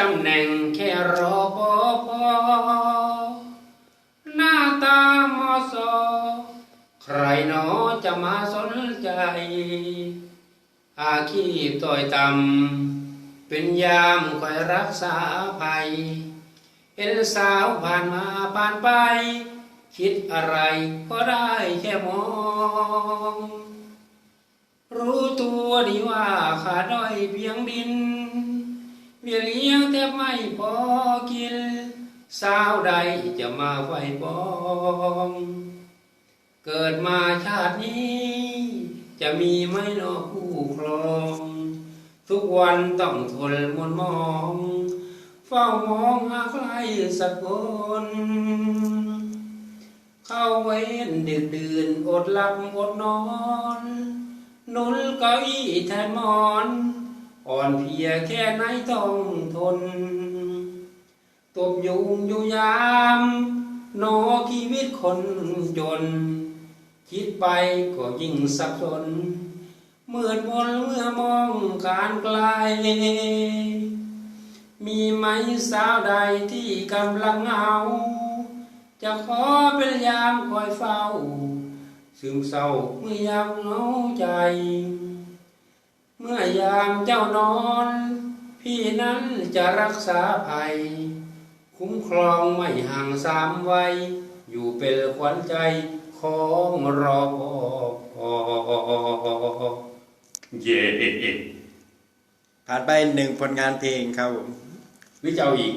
ตำแหน่งแค่รอปภหน้าตามอสอใครหนอจะมาสนใจ อาชีพต่อยต่ำเป็นยามคอยรักษาภัยเห็นสาวผ่านมาผ่านไป คิดอะไรก็ได้แค่มอง รู้ตัวดีว่าขาดด้อยเพียงดิน ไม่พอกิน สาวใดจะมาไฟปอง เกิดมาชาตินี้ จะมีไหมเนอคู่ครอง ทุกวันต้องทนมนมอง เฝ้ามองหาใครสักคนเข้าเว้นดึกดื่นอดหลับอดนอน นุนเก้าอี้แทนมอน อ่อนเพียแค่ไหนต้องทน ตบยุงอยู่ยามโนชีวิตคนจน คิดไปก็ยิ่งสับสนเมื่อมนเมื่อมองการไกล มีไหมสาวใดที่กำลังเหงา จะขอเป็นยามคอยเฝ้า ซึมเศร้าเมื่อยามเหงาใจ เมื่อยามเจ้านอน พี่นั้นจะรักษาภัย คุ้มครองไม่ห่างสามวัย อยู่เป็นขวัญใจของรอพอเย่ผ่านไปหนึ่งผลงานเพลงครับผมวิเจ้าอีก